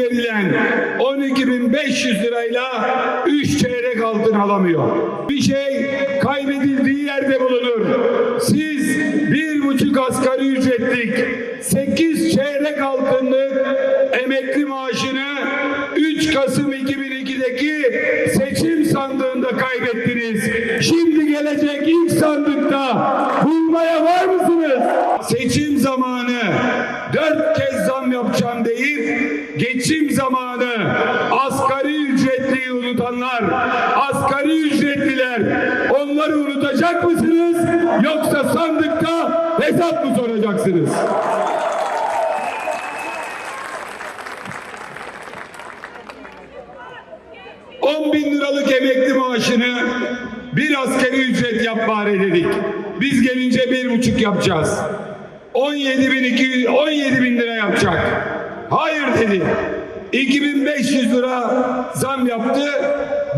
verilen 12.500 lirayla 3 çeyrek altın alamıyor. Bir şey kaybedildiği yerde bulunur. Siz bir buçuk asgari ücretlik 8 çeyrek altınlık emekli maaşını 3 Kasım 2002'deki seçim sandığında kaybettiniz. Şimdi gelecek ilk sandıkta bulmaya var dört kez zam yapacağım deyip geçim zamanı asgari ücretliyi unutanlar, asgari ücretliler onları unutacak mısınız? Yoksa sandıkta hesap mı soracaksınız? On bin liralık emekli maaşını bir askeri ücret yap bari dedik. Biz gelince bir buçuk yapacağız. 17 bin, 200, 17 bin lira yapacak. Hayır dedi. 2500 lira zam yaptı.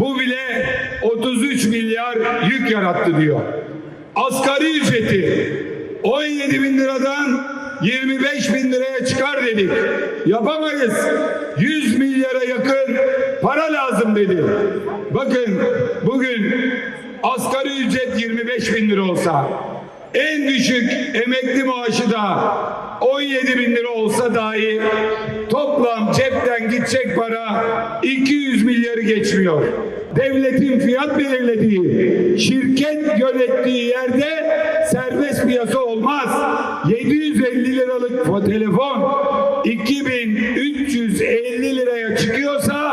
Bu bile 33 milyar yük yarattı diyor. Asgari ücreti 17 bin liradan 25 bin liraya çıkar dedik. Yapamayız. 100 milyara yakın para lazım dedi. Bakın bugün asgari ücret 25 bin lira olsa en düşük emekli maaşı da 17 bin lira olsa dahi toplam cepten gidecek para 200 milyarı geçmiyor. Devletin fiyat belirlediği, şirket yönettiği yerde serbest piyasa olmaz. 750 liralık fo- telefon 2350 liraya çıkıyorsa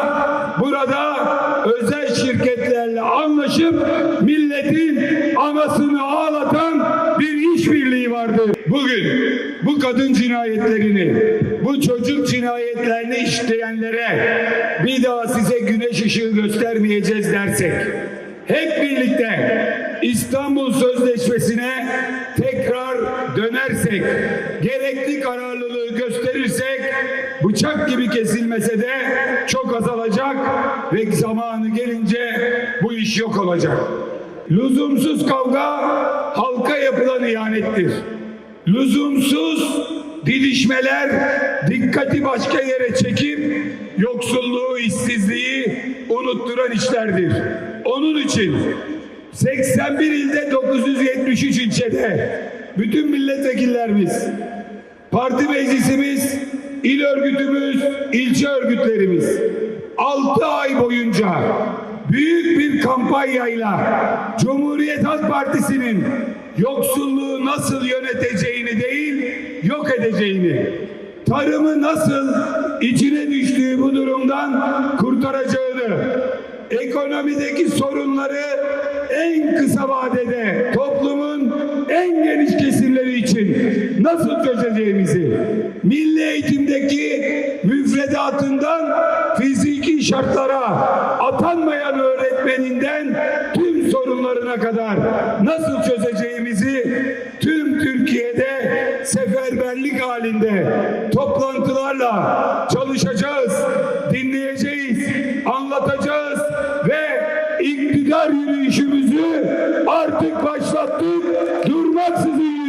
burada özel şirketlerle anlaşıp milletin anasını ağlatan bir işbirliği vardır. Bugün bu kadın cinayetlerini, bu çocuk cinayetlerini işleyenlere bir daha size güneş ışığı göstermeyeceğiz dersek, hep birlikte İstanbul Sözleşmesi'ne tekrar dönersek, gerekli kararlılığı gösterirsek, bıçak gibi kesilmese de çok azalacak ve zamanı gelince bu iş yok olacak. Lüzumsuz kavga halka yapılan ihanettir. Lüzumsuz didişmeler dikkati başka yere çekip yoksulluğu, işsizliği unutturan işlerdir. Onun için 81 ilde 973 ilçede bütün milletvekillerimiz, parti meclisimiz, il örgütümüz, ilçe örgütlerimiz 6 ay boyunca büyük bir kampanyayla Cumhuriyet Halk Partisi'nin yoksulluğu nasıl yöneteceğini değil, yok edeceğini, tarımı nasıl içine düştüğü bu durumdan kurtaracağını, ekonomideki sorunları en kısa vadede toplumun en geniş kesimleri için nasıl çözeceğimizi, milli eğitimdeki müfredatından fiziki şartlara probleminden tüm sorunlarına kadar nasıl çözeceğimizi tüm Türkiye'de seferberlik halinde toplantılarla çalışacağız, dinleyeceğiz, anlatacağız ve iktidar yürüyüşümüzü artık başlattık, durmaksızın